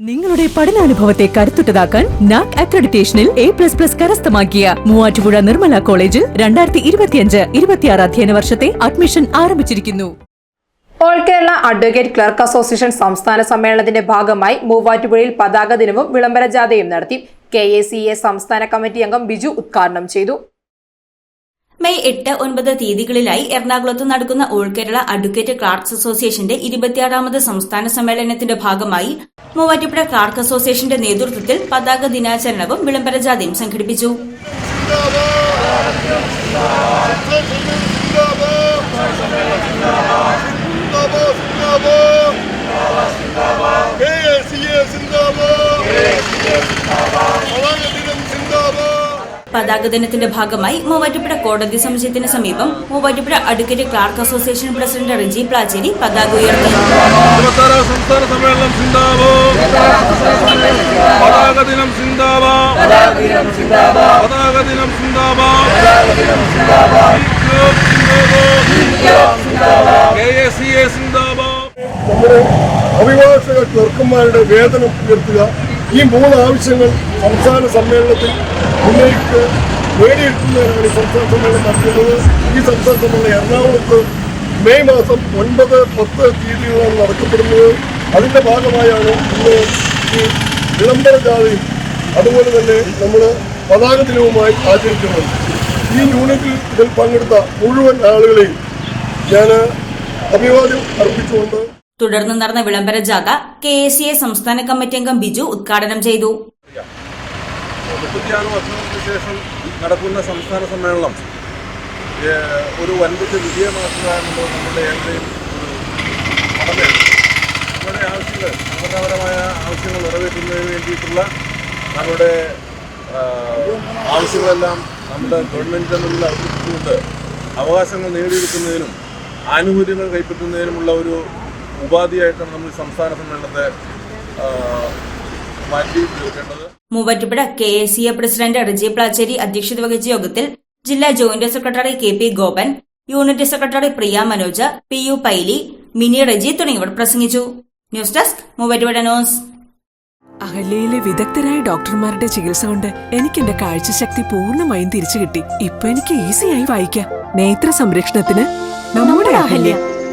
നിങ്ങളുടെ പഠനാനുഭവത്തെ കരുത്തുറ്റതാക്കാൻ നാക് അക്രഡിറ്റേഷനിൽ എ പ്ലസ് പ്ലസ് കരസ്ഥമാക്കിയ മൂവാറ്റുപുഴ നിർമ്മല കോളേജിൽ രണ്ടായിരത്തി ഇരുപത്തിയഞ്ച് ഇരുപത്തിയാറ് അധ്യയന വർഷത്തെ അഡ്മിഷൻ ആരംഭിച്ചിരിക്കുന്നു. All Kerala advocate clerk association സംസ്ഥാന സമ്മേളനത്തിന്റെ ഭാഗമായി മൂവാറ്റുപുഴയിൽ പതാക ദിനവും വിളംബര ജാഥയും നടത്തി കെ എ സി എ സംസ്ഥാന കമ്മിറ്റി അംഗം ബിജു ഉദ്ഘാടനം ചെയ്തു. മെയ് എട്ട് ഒൻപത് തീയതികളിലായി എറണാകുളത്ത് നടക്കുന്ന ഓൾ കേരള അഡ്വക്കേറ്റ് ക്ലാർക്സ് അസോസിയേഷന്റെ ഇരുപത്തിയാറാമത് സംസ്ഥാന സമ്മേളനത്തിന്റെ ഭാഗമായി മൂവാറ്റുപുഴ ക്ലാർക്ക് അസോസിയേഷന്റെ നേതൃത്വത്തിൽ പതാക ദിനാചരണവും വിളംബര ജാഥയും സംഘടിപ്പിച്ചു. പതാക ദിനത്തിന്റെ ഭാഗമായി മൂവാറ്റുപുഴ കോടതി സമുച്ചയത്തിന് സമീപം Muvattupuzha advocate clerk association president Riji Placheri പതാക ഉയർത്തി. നമ്മുടെ അഭിഭാഷക ക്ലർക്കന്മാരുടെ വേതനം ഉയർത്തുക. ഈ മൂന്ന് ആവശ്യങ്ങൾ സംസ്ഥാന സമ്മേളനത്തിൽ ഉന്നയിച്ച് നേടിയെടുക്കുന്നതിനാണ് ഈ സംസ്ഥാന സമ്മേളനം നടത്തുന്നത്. ഈ സംസ്ഥാന സമ്മേളനം എറണാകുളത്ത് മെയ് മാസം ഒൻപത് പത്ത് തീയതികളാണ് നടത്തപ്പെടുന്നത്. അതിന്റെ ഭാഗമായാണ് ഇന്ന് ഈ വിളംബര ജാഥയും അതുപോലെ തന്നെ നമ്മൾ പതാക ദിനവുമായി ആചരിക്കുന്നത്. ഈ യൂണിറ്റിൽ ഇതിൽ പങ്കെടുത്ത മുഴുവൻ ആളുകളെയും ഞാൻ അഭിവാദ്യം അർപ്പിച്ചുകൊണ്ട് തുടർന്ന് നടന്ന വിളംബര ജാഥ കെ എ സി എ സംസ്ഥാന കമ്മിറ്റി അംഗം ബിജു ഉദ്ഘാടനം ചെയ്തു. മുപ്പത്തിയാറ് വർഷങ്ങൾക്ക് ശേഷം നടക്കുന്ന സംസ്ഥാന സമ്മേളനം ഒരു വൻപിച്ച വിജയമാക്കുക നമ്മുടെ ഏവരുടെയും വളരെ നമ്മുടെ ആവശ്യങ്ങൾ സംഘടനാപരമായ ആവശ്യങ്ങൾ നിറവേറ്റുന്നതിന് വേണ്ടിയിട്ടുള്ള നമ്മുടെ ആവശ്യങ്ങളെല്ലാം നമ്മുടെ ഗവൺമെന്റിന്റെ മുന്നിൽ അവതരിപ്പിച്ചുകൊണ്ട് അവകാശങ്ങൾ നേടിയെടുക്കുന്നതിനും ആനുകൂല്യങ്ങൾ കൈപ്പറ്റുന്നതിനുമുള്ള ഒരു ഉപാധിയായിട്ടാണ് നമ്മൾ സംസ്ഥാന സമ്മേളനത്തെ മാറ്റി തീർക്കേണ്ടത് Muvattupuzha K A C A president Riji Placheri അധ്യക്ഷത വഹിച്ച യോഗത്തിൽ ജില്ലാ joint secretary K P Gopan unit secretary Priya Manoj P U Paily Mini Reji തുടങ്ങിയവർ പ്രസംഗിച്ചു. News desk Muvattupuzha news. അഹല്യയിലെ വിദഗ്ധരായ ഡോക്ടർമാരുടെ ചികിത്സ കൊണ്ട് എനിക്ക് എന്റെ കാഴ്ചശക്തി പൂർണമായും തിരിച്ചു കിട്ടി ഇപ്പൊ എനിക്ക് ഈസിയായി വായിക്കാം. നേത്ര സംരക്ഷണത്തിന് നമ്മുടെ Ahalya.